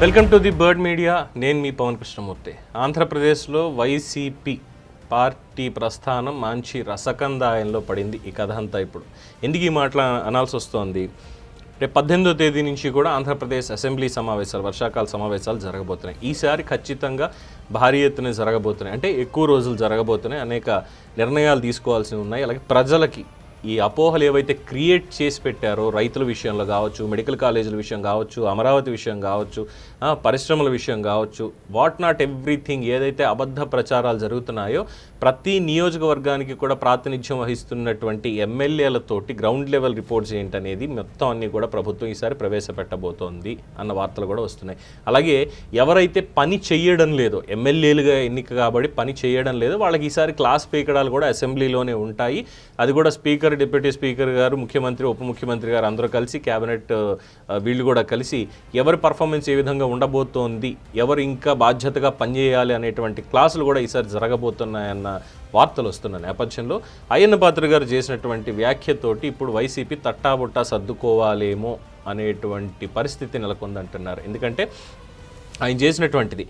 Welcome to the bird media. నేను మీ పవన్ కృష్ణమూర్తి. ఆంధ్రప్రదేశ్లో వైసీపీ పార్టీ ప్రస్థానం మంచి రసకందాయంలో పడింది ఈ కథ అంతా ఇప్పుడు. ఎందుకు ఈ మాటలు అనాల్సి వస్తోంది? రేపు పద్దెనిమిదో తేదీ నుంచి కూడా ఆంధ్రప్రదేశ్ అసెంబ్లీ సమావేశాలు వర్షాకాల సమావేశాలు జరగబోతున్నాయి. ఈసారి ఖచ్చితంగా భారీ ఎత్తున జరగబోతున్నాయి. అంటే ఎక్కువ రోజులు జరగబోతున్నాయి. అనేక నిర్ణయాలు తీసుకోవాల్సి ఉన్నాయి. అలాగే ప్రజలకి ఈ అపోహలు ఏవైతే క్రియేట్ చేసి పెట్టారో రైతుల విషయంలో కావచ్చు మెడికల్ కాలేజీల విషయం కావచ్చు అమరావతి విషయం కావచ్చు పరిశ్రమల విషయం కావచ్చు వాట్ నాట్ ఎవ్రీథింగ్ ఏదైతే అబద్ధ ప్రచారాలు జరుగుతున్నాయో ప్రతి నియోజకవర్గానికి కూడా ప్రాతినిధ్యం వహిస్తున్నటువంటి ఎమ్మెల్యేలతోటి గ్రౌండ్ లెవెల్ రిపోర్ట్స్ ఏంటనేది మొత్తం అన్ని కూడా ప్రభుత్వం ఈసారి ప్రవేశపెట్టబోతోంది అన్న వార్తలు కూడా వస్తున్నాయి. అలాగే ఎవరైతే పని చేయడం లేదో ఎమ్మెల్యేలుగా ఎన్నిక కాబట్టి పని చేయడం లేదు వాళ్ళకి ఈసారి క్లాస్ పీకడాలు కూడా అసెంబ్లీలోనే ఉంటాయి. అది కూడా స్పీకర్ డిప్యూటీ స్పీకర్ గారు ముఖ్యమంత్రి ఉప ముఖ్యమంత్రి గారు అందరూ కలిసి క్యాబినెట్ వీళ్ళు కూడా కలిసి ఎవరి పర్ఫార్మెన్స్ ఏ విధంగా ఉండబోతోంది ఎవరు ఇంకా బాధ్యతగా పనిచేయాలి అనేటువంటి క్లాసులు కూడా ఈసారి జరగబోతున్నాయన్న వార్తలు వస్తున్న నేపథ్యంలో అయ్యన్న పాత్ర గారు చేసినటువంటి వ్యాఖ్యతోటి ఇప్పుడు వైసీపీ తట్టాబుట్టా సర్దుకోవాలేమో అనేటువంటి పరిస్థితి నెలకొందంటున్నారు. ఎందుకంటే ఆయన చేసినటువంటిది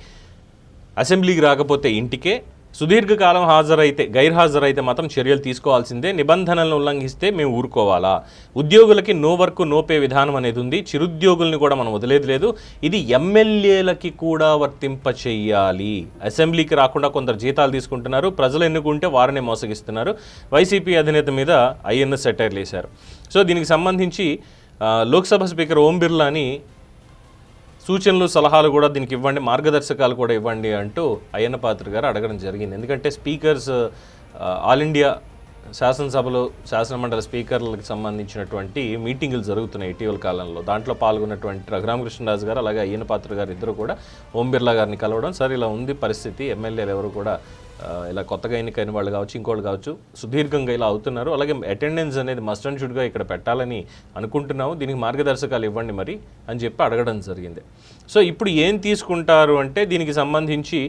అసెంబ్లీకి రాకపోతే ఇంటికే సుదీర్ఘకాలం హాజరైతే గైర్హాజరైతే మాత్రం చర్యలు తీసుకోవాల్సిందే. నిబంధనలను ఉల్లంఘిస్తే మేము ఊరుకోవాలా? ఉద్యోగులకి నో వర్క్ నో పే విధానం అనేది ఉంది. చిరుద్యోగుల్ని కూడా మనం వదిలేదు లేదు. ఇది ఎమ్మెల్యేలకి కూడా వర్తింప చెయ్యాలి. అసెంబ్లీకి రాకుండా కొందరు జీతాలు తీసుకుంటున్నారు. ప్రజలు ఎన్నుకుంటే వారినే మోసగిస్తున్నారు. వైసీపీ అధినేత మీద ఐఎన్ఎస్ సెటైర్లు వేశారు సో దీనికి సంబంధించి లోక్సభ స్పీకర్ ఓం బిర్లాని సూచనలు సలహాలు కూడా దీనికి ఇవ్వండి మార్గదర్శకాలు కూడా ఇవ్వండి అంటూ అయ్యన్న పాత్ర గారు అడగడం జరిగింది. ఎందుకంటే స్పీకర్స్ ఆల్ ఇండియా శాసనసభలో శాసనమండలి స్పీకర్లకు సంబంధించినటువంటి మీటింగులు జరుగుతున్నాయి ఇటీవల కాలంలో. దాంట్లో పాల్గొన్నటువంటి రఘురామకృష్ణరాజు గారు అలాగే అయ్యన పాత్ర గారు ఇద్దరు కూడా ఓం బిర్లా గారిని కలవడం సరే ఇలా ఉంది పరిస్థితి. ఎమ్మెల్యేలు ఎవరు కూడా ఇలా కొత్తగా ఎన్నికైన వాళ్ళు కావచ్చు ఇంకోళ్ళు కావచ్చు సుదీర్ఘంగా ఇలా అవుతున్నారు. అలాగే అటెండెన్స్ అనేది మస్ట్ అండ్ షుడ్గా ఇక్కడ పెట్టాలని అనుకుంటున్నాము. దీనికి మార్గదర్శకాలు ఇవ్వండి మరి అని చెప్పి అడగడం జరిగింది. సో ఇప్పుడు ఏం తీసుకుంటారు అంటే దీనికి సంబంధించి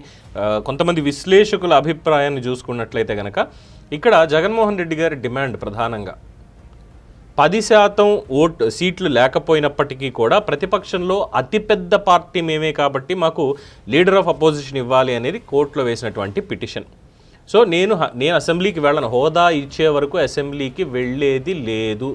కొంతమంది విశ్లేషకుల అభిప్రాయాన్ని చూసుకున్నట్లయితే కనుక ఇక్కడ జగన్మోహన్ రెడ్డి గారి డిమాండ్ ప్రధానంగా. పది శాతం ఓట్ సీట్లు లేకపోయినప్పటికీ కూడా ప్రతిపక్షంలో అతిపెద్ద పార్టీ మేమే కాబట్టి మాకు లీడర్ ఆఫ్ అపోజిషన్ ఇవ్వాలి అనేది కోర్టులో వేసినటువంటి పిటిషన్. సో నేను నేను అసెంబ్లీకి వెళ్ళను. హోదా ఇచ్చే వరకు అసెంబ్లీకి వెళ్ళేది లేదు.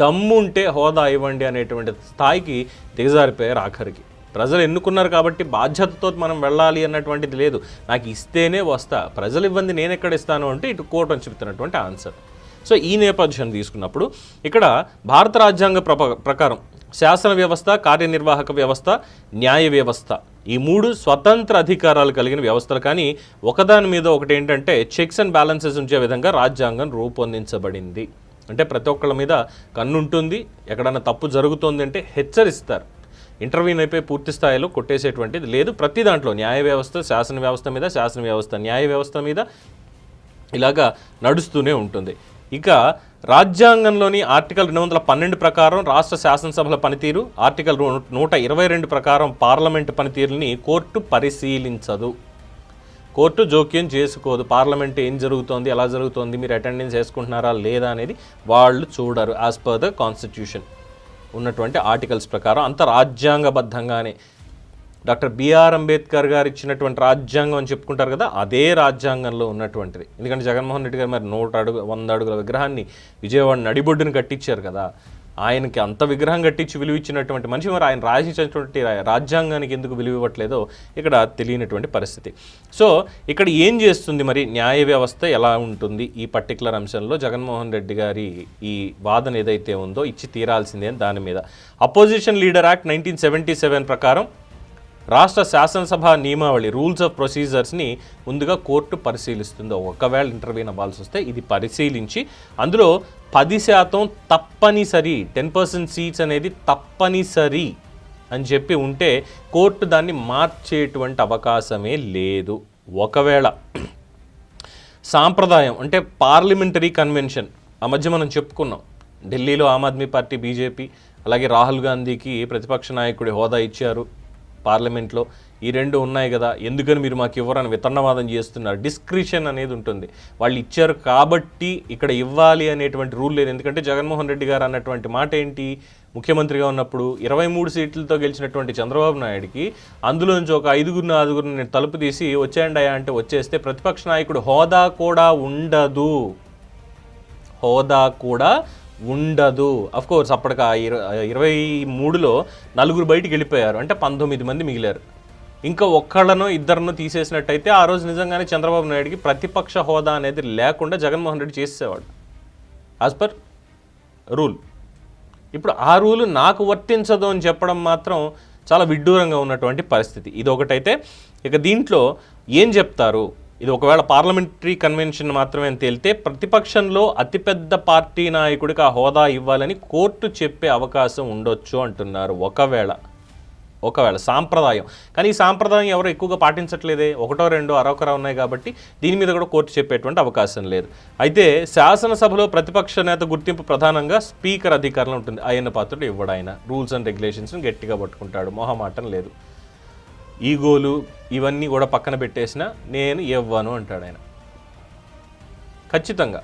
దమ్ముంటే హోదా ఇవ్వండి అనేటువంటి స్థాయికి దిగజారిపోయారు ఆఖరికి ప్రజలు ఎన్నుకున్నారు కాబట్టి బాధ్యతతో మనం వెళ్ళాలి అన్నటువంటిది లేదు. నాకు ఇస్తేనే వస్తా. ప్రజలు ఇవ్వండి నేను ఎక్కడ ఇస్తాను అంటే ఇటు కోర్టు అని చెప్తున్నటువంటి ఆన్సర్. సో ఈ నేపథ్యం తీసుకున్నప్పుడు ఇక్కడ భారత రాజ్యాంగ ప్రప- ప్రకారం శాసన వ్యవస్థ కార్యనిర్వాహక వ్యవస్థ న్యాయ వ్యవస్థ. ఈ మూడు స్వతంత్ర అధికారాలు కలిగిన వ్యవస్థలు కానీ ఒకదాని మీద ఒకటి ఏంటంటే చెక్స్ అండ్ బ్యాలెన్సెస్ ఉంచే విధంగా రాజ్యాంగం రూపొందించబడింది. అంటే ప్రతి ఒక్కళ్ళ మీద కన్నుంటుంది ఎక్కడన్నా తప్పు జరుగుతోంది అంటే హెచ్చరిస్తారు. ఇంటర్వ్యూని అయిపోయి పూర్తి స్థాయిలో కొట్టేసేటువంటిది లేదు. ప్రతి దాంట్లో న్యాయ వ్యవస్థ శాసన వ్యవస్థ మీద శాసన వ్యవస్థ న్యాయ వ్యవస్థ మీద ఇలాగా నడుస్తూనే ఉంటుంది. ఇక రాజ్యాంగంలోని ఆర్టికల్ రెండు వందల పన్నెండు ప్రకారం రాష్ట్ర శాసనసభల పనితీరు ఆర్టికల్ నూట ఇరవై రెండు ప్రకారం పార్లమెంటు పనితీరుని కోర్టు పరిశీలించదు. కోర్టు జోక్యం చేసుకోదు. పార్లమెంట్ ఏం జరుగుతోంది ఎలా జరుగుతోంది మీరు అటెండెన్స్ వేసుకుంటున్నారా లేదా అనేది వాళ్ళు చూడరు యాజ్ పర్ ద కాన్స్టిట్యూషన్ ఉన్నటువంటి ఆర్టికల్స్ ప్రకారం అంత రాజ్యాంగబద్ధంగానే డాక్టర్ బిఆర్ అంబేద్కర్ గారు ఇచ్చినటువంటి రాజ్యాంగం అని చెప్పుకుంటారు కదా అదే రాజ్యాంగంలో ఉన్నటువంటిది. ఎందుకంటే జగన్మోహన్ రెడ్డి గారు మరి నూట అడుగు వంద అడుగుల విగ్రహాన్ని విజయవాడ నడిబొడ్డును కట్టించారు కదా ఆయనకి అంత విగ్రహం కట్టించి విలువ ఇచ్చినటువంటి మనిషి మరి ఆయన రాసించినటువంటి రాజ్యాంగానికి ఎందుకు విలువ ఇవ్వట్లేదో ఇక్కడ తెలియనటువంటి పరిస్థితి. సో ఇక్కడ ఏం చేస్తుంది మరి? న్యాయ వ్యవస్థ ఎలా ఉంటుంది? ఈ పర్టికులర్ అంశంలో జగన్మోహన్ రెడ్డి గారి ఈ వాదన ఏదైతే ఉందో ఇచ్చి తీరాల్సిందే అని దాని మీద. Opposition leader act nineteen seventy seven ప్రకారం రాష్ట్ర శాసనసభ నియమావళి రూల్స్ ఆఫ్ ప్రొసీజర్స్ని ముందుగా కోర్టు పరిశీలిస్తుందో. ఒకవేళ ఇంటర్వ్యూ అవ్వాల్సి వస్తే ఇది పరిశీలించి అందులో పది శాతం తప్పనిసరి టెన్ పర్సెంట్ సీట్స్ అనేది తప్పనిసరి అని చెప్పి ఉంటే కోర్టు దాన్ని మార్చేటువంటి అవకాశమే లేదు. ఒకవేళ సాంప్రదాయం అంటే పార్లమెంటరీ కన్వెన్షన్ ఆ మధ్య మనం చెప్పుకున్నాం. ఢిల్లీలో ఆమ్ ఆద్మీ పార్టీ బీజేపీ అలాగే రాహుల్ గాంధీకి ప్రతిపక్ష నాయకుడి హోదా ఇచ్చారు. పార్లమెంట్లో ఈ రెండు ఉన్నాయి కదా ఎందుకని మీరు మాకు ఇవ్వరని వితన్నవాదం చేస్తున్నారు. డిస్క్రిషన్ అనేది ఉంటుంది. వాళ్ళు ఇచ్చారు కాబట్టి ఇక్కడ ఇవ్వాలి అనేటువంటి రూల్ లేదు. ఎందుకంటే జగన్మోహన్ రెడ్డి గారు అన్నటువంటి మాట ఏంటి? ముఖ్యమంత్రిగా ఉన్నప్పుడు ఇరవై మూడు సీట్లతో గెలిచినటువంటి చంద్రబాబు నాయుడికి అందులోంచి ఒక ఐదుగురిని ఆరుగురిని నేను తలుపు తీసి వచ్చేయండి అయ్యా అంటే వచ్చేస్తే ప్రతిపక్ష నాయకుడు హోదా కూడా ఉండదు. హోదా కూడా ఉండదు. అఫ్ కోర్స్ అప్పటికి ఆ ఇర- ఇరవై మూడులో నలుగురు బయటికి వెళ్ళిపోయారు. అంటే పంతొమ్మిది మంది మిగిలారు. ఇంకా ఒక్కళ్ళనో ఇద్దరినో తీసేసినట్టయితే ఆ రోజు నిజంగానే చంద్రబాబు నాయుడికి ప్రతిపక్ష హోదా అనేది లేకుండా జగన్మోహన్ రెడ్డి చేసేవాడు యాజ్ పర్ రూల్ ఇప్పుడు ఆ రూల్ నాకు వర్తించదు అని చెప్పడం మాత్రం చాలా విడ్డూరంగా ఉన్నటువంటి పరిస్థితి. ఇది ఒకటైతే ఇక దీంట్లో ఏం చెప్తారు? ఇది ఒకవేళ పార్లమెంటరీ కన్వెన్షన్ మాత్రమే అని తేలితే ప్రతిపక్షంలో అతిపెద్ద పార్టీ నాయకుడికి ఆ హోదా ఇవ్వాలని కోర్టు చెప్పే అవకాశం ఉండొచ్చు అంటున్నారు. ఒకవేళ ఒకవేళ సాంప్రదాయం. కానీ ఈ సాంప్రదాయం ఎవరు ఎక్కువగా పాటించట్లేదే? ఒకటో రెండో అరొకరా ఉన్నాయి కాబట్టి దీని మీద కూడా కోర్టు చెప్పేటువంటి అవకాశం లేదు. అయితే శాసనసభలో ప్రతిపక్ష నేత గుర్తింపు ప్రధానంగా స్పీకర్ అధికారంలో ఉంటుంది. ఆయన పాత్రలు ఇవ్వడు ఆయన. రూల్స్ అండ్ రెగ్యులేషన్స్ని గట్టిగా పట్టుకుంటాడు. మొహమాటం లేదు. ఈగోలు ఇవన్నీ కూడా పక్కన పెట్టేసిన నేను ఇవ్వను అంటాడు ఆయన. ఖచ్చితంగా.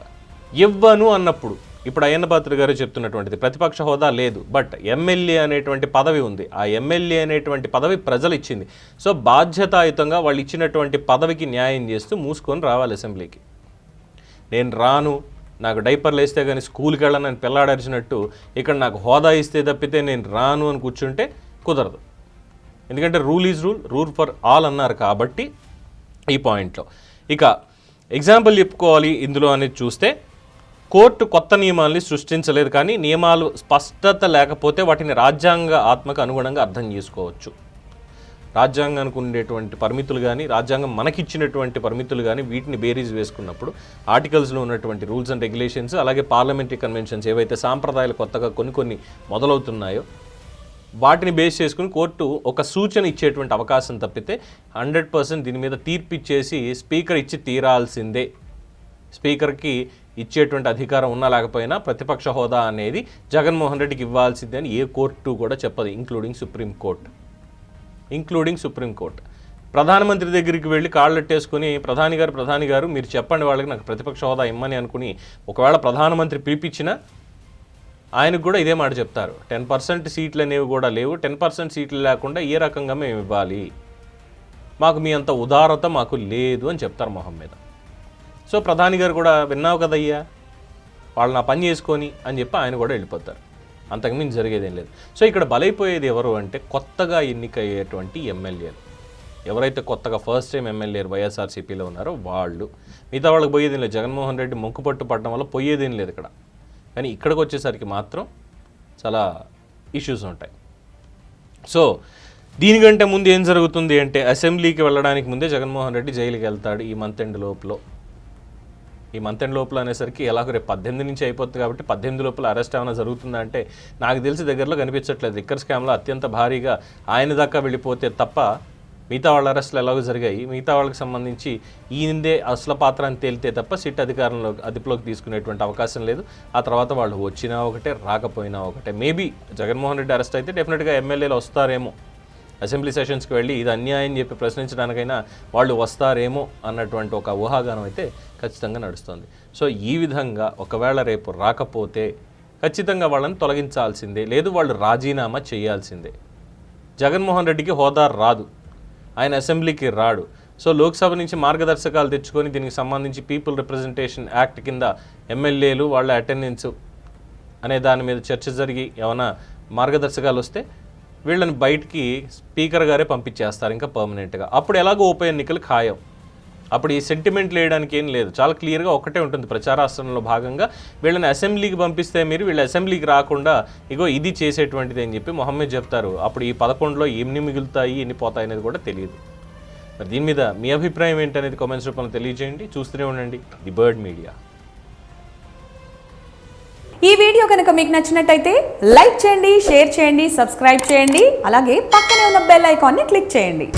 ఇవ్వను అన్నప్పుడు ఇప్పుడు అయ్యన్న పాత్ర గారు చెప్తున్నటువంటిది ప్రతిపక్ష హోదా లేదు బట్ ఎమ్మెల్యే అనేటువంటి పదవి ఉంది. ఆ ఎమ్మెల్యే అనేటువంటి పదవి ప్రజలు ఇచ్చింది. సో బాధ్యతాయుతంగా వాళ్ళు ఇచ్చినటువంటి పదవికి న్యాయం చేస్తూ మూసుకొని రావాలి అసెంబ్లీకి. నేను రాను నాకు డైపర్లు వేస్తే కానీ స్కూల్కి వెళ్ళను అని పిల్లాడరిచినట్టు ఇక్కడ నాకు హోదా ఇస్తే తప్పితే నేను రాను అని కూర్చుంటే కుదరదు. ఎందుకంటే rule is rule rule for all అన్నారు కాబట్టి ఈ పాయింట్లో. ఇక ఎగ్జాంపుల్ చెప్పుకోవాలి ఇందులో అనేది చూస్తే కోర్టు కొత్త నియమాల్ని సృష్టించలేదు కానీ నియమాలు స్పష్టత లేకపోతే వాటిని రాజ్యాంగ ఆత్మకు అనుగుణంగా అర్థం చేసుకోవచ్చు. రాజ్యాంగానికి ఉండేటువంటి పరిమితులు కానీ రాజ్యాంగం మనకిచ్చినటువంటి పరిమితులు కానీ వీటిని బేరీజ్ వేసుకున్నప్పుడు ఆర్టికల్స్లో ఉన్నటువంటి రూల్స్ అండ్ రెగ్యులేషన్స్ అలాగే పార్లమెంటరీ కన్వెన్షన్స్ ఏవైతే సాంప్రదాయాలు కొత్తగా కొన్ని కొన్ని మొదలవుతున్నాయో వాటిని బేస్ చేసుకుని కోర్టు ఒక సూచన ఇచ్చేటువంటి అవకాశం తప్పితే హండ్రెడ్ పర్సెంట్ దీని మీద తీర్పు ఇచ్చేసి స్పీకర్ ఇచ్చి తీరాల్సిందే. స్పీకర్కి ఇచ్చేటువంటి అధికారం ఉన్నా లేకపోయినా ప్రతిపక్ష హోదా అనేది జగన్మోహన్ రెడ్డికి ఇవ్వాల్సిందే అని ఏ కోర్టు కూడా చెప్పదు including supreme court including supreme court ప్రధానమంత్రి దగ్గరికి వెళ్ళి కాళ్ళెట్టేసుకుని ప్రధాని గారు ప్రధాని గారు మీరు చెప్పండి వాళ్ళకి నాకు ప్రతిపక్ష హోదా ఇమ్మని అనుకుని ఒకవేళ ప్రధానమంత్రి పిలిపించినా ఆయనకు కూడా ఇదే మాట చెప్తారు. టెన్ పర్సెంట్ సీట్లు అనేవి కూడా లేవు. టెన్ పర్సెంట్ సీట్లు లేకుండా ఏ రకంగా మేము ఇవ్వాలి? మాకు మీ అంత ఉదారత మాకు లేదు అని చెప్తారు మొహం మీద సో ప్రధాని గారు కూడా విన్నావు కదయ్యా? వాళ్ళు నా పని చేసుకొని అని చెప్పి ఆయన కూడా వెళ్ళిపోతారు. అంతకుమించి జరిగేదేం లేదు. సో ఇక్కడ బలైపోయేది ఎవరు అంటే కొత్తగా ఎన్నికయ్యేటువంటి ఎమ్మెల్యేలు. ఎవరైతే కొత్తగా ఫస్ట్ టైం ఎమ్మెల్యేలు వైఎస్ఆర్సీపీలో ఉన్నారో వాళ్ళు. మిగతా వాళ్ళకి పోయేదేం లేదు. జగన్మోహన్ రెడ్డి మొక్కుపట్టు పడడం వల్ల పోయేదేం లేదు ఇక్కడ. కానీ ఇక్కడికి వచ్చేసరికి మాత్రం చాలా ఇష్యూస్ ఉంటాయి. సో దీనికంటే ముందు ఏం జరుగుతుంది అంటే అసెంబ్లీకి వెళ్ళడానికి ముందే జగన్మోహన్ రెడ్డి జైలుకి వెళ్తాడు ఈ మంత్ ఎండ్ లోపల. ఈ మంత్ ఎండ్ లోపల అనేసరికి ఎలాగో రేపు పద్దెనిమిది నుంచి అయిపోతుంది కాబట్టి పద్దెనిమిది లోపల అరెస్ట్ ఏమైనా జరుగుతుందా అంటే నాకు తెలిసి దగ్గరలో కనిపించట్లేదు. రిక్కర్ స్కామ్లో అత్యంత భారీగా ఆయన దాకా వెళ్ళిపోతే తప్ప మిగతా వాళ్ళ అరెస్టులు ఎలాగో జరిగాయి. మిగతా వాళ్ళకి సంబంధించి ఈయనదే అసలు పాత్ర అని తేలితే తప్ప సిట్ అధికారంలో అదుపులోకి తీసుకునేటువంటి అవకాశం లేదు. ఆ తర్వాత వాళ్ళు వచ్చినా ఒకటే రాకపోయినా ఒకటే. మేబీ జగన్మోహన్ రెడ్డి అరెస్ట్ అయితే డెఫినెట్గా ఎమ్మెల్యేలు వస్తారేమో. అసెంబ్లీ సెషన్స్కి వెళ్ళి ఇది అన్యాయం చెప్పి ప్రశ్నించడానికైనా వాళ్ళు వస్తారేమో అన్నటువంటి ఒక ఊహాగానం అయితే ఖచ్చితంగా నడుస్తుంది. సో ఈ విధంగా ఒకవేళ రేపు రాకపోతే ఖచ్చితంగా వాళ్ళని తొలగించాల్సిందే. లేదు వాళ్ళు రాజీనామా చేయాల్సిందే. జగన్మోహన్ రెడ్డికి హోదా రాదు. ఆయన అసెంబ్లీకి రాడు. సో లోక్సభ నుంచి మార్గదర్శకాలు తెచ్చుకొని దీనికి సంబంధించి పీపుల్ రిప్రజెంటేషన్ యాక్ట్ కింద ఎమ్మెల్యేలు వాళ్ళ అటెండెన్స్ అనే దాని మీద చర్చ జరిగి ఏమైనా మార్గదర్శకాలు వస్తే వీళ్ళని బయటికి స్పీకర్ గారే పంపించేస్తారు ఇంకా పర్మనెంట్గా అప్పుడు ఎలాగో ఉప ఎన్నికలు ఖాయం. అప్పుడు ఈ సెంటిమెంట్ లేయడానికి ఏం లేదు. చాలా క్లియర్గా ఒకటే ఉంటుంది ప్రచారాస్త్రంలో భాగంగా. వీళ్ళని అసెంబ్లీకి పంపిస్తే మీరు వీళ్ళు అసెంబ్లీకి రాకుండా ఇగో ఇది చేసేటువంటిది అని చెప్పి మొహమ్మద్ చెప్తారు. అప్పుడు ఈ పదకొండులో ఎన్ని మిగులుతాయి ఎన్ని పోతాయి అనేది కూడా తెలియదు. మరి దీని మీద మీ అభిప్రాయం ఏంటనేది కామెంట్స్ రూపంలో తెలియజేయండి. చూస్తూనే ఉండండి. The bird media. ఈ వీడియో కనుక మీకు నచ్చినట్టయితే లైక్ చేయండి షేర్ చేయండి సబ్స్క్రైబ్ చేయండి. అలాగే పక్కనే ఉన్న బెల్ ఐకాన్ని క్లిక్ చేయండి.